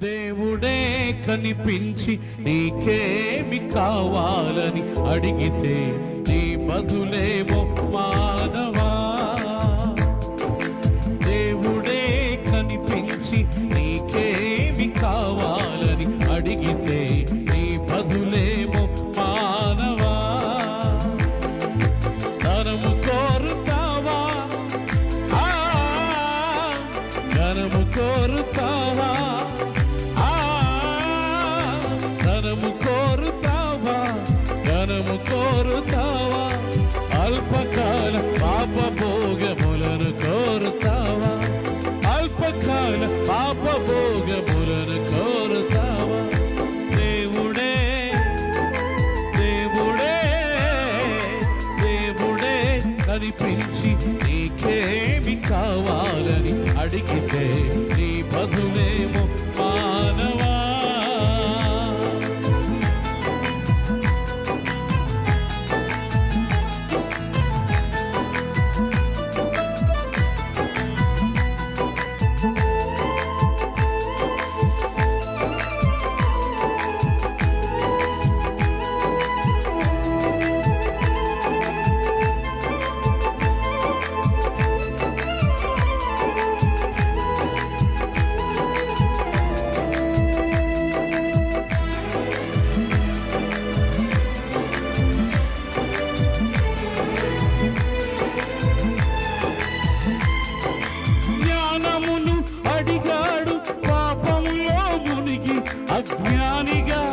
దేవుడే కనిపించి నీకేమి కావాలని అడిగితే నీ బదులేమో మానవ కోరుతావా? అల్పకాల పాప భోగములను కోరుతావా? అల్పకాల పాప భోగములను కోరుతావా? దేవుడే దేవుడే దేవుడే కనిపించి నీకేమి కావాలని అడిగితే go.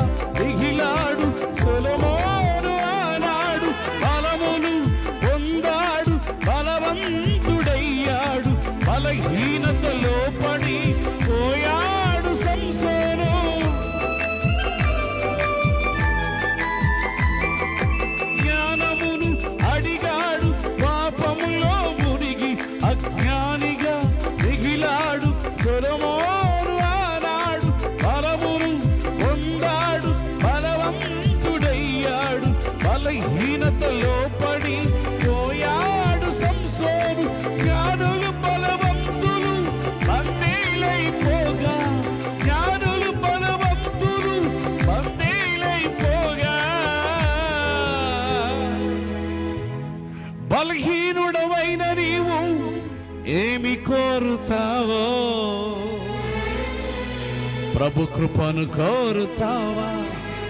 ప్రభు కృపను కోరుతావా?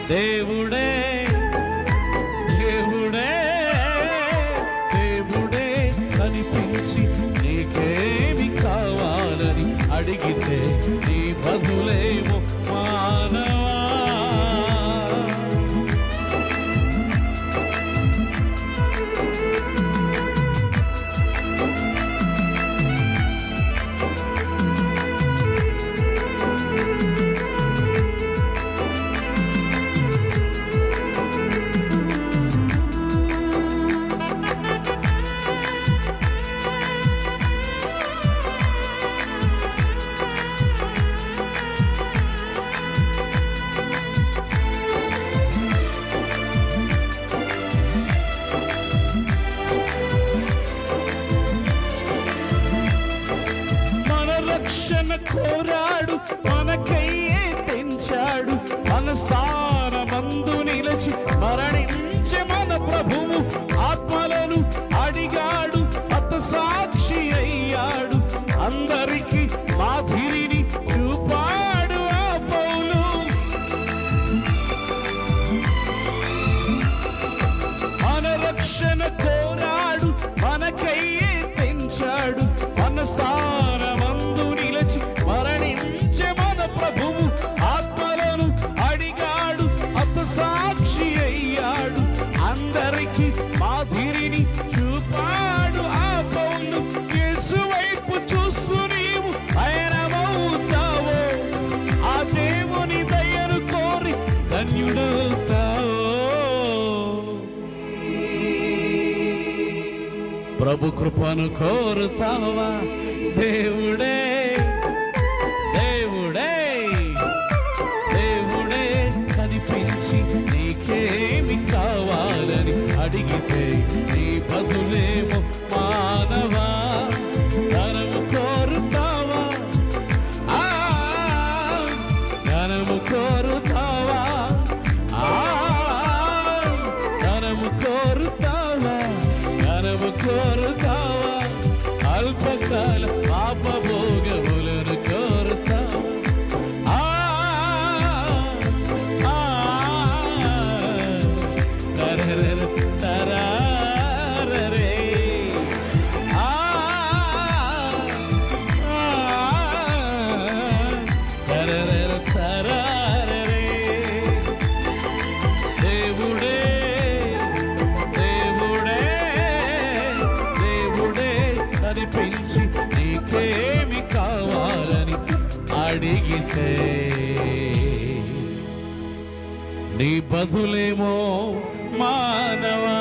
దేవుడే దేవుడే దేవుడే కనిపించి నీకేమి కావాలని అడిగితే నీ బదులేమో కోరాడు మనకయ్యే పెంచాడు మన సా ప్రభు కృపను కోరుతావా? దేవుడే దేవుడే దేవుడే కనిపించి నీకేమి కావాలని అడిగితే స్వల్పకాల పాపభోగములను కోరుతా దేవుడే అడిగితే నీ బదులేమో మానవా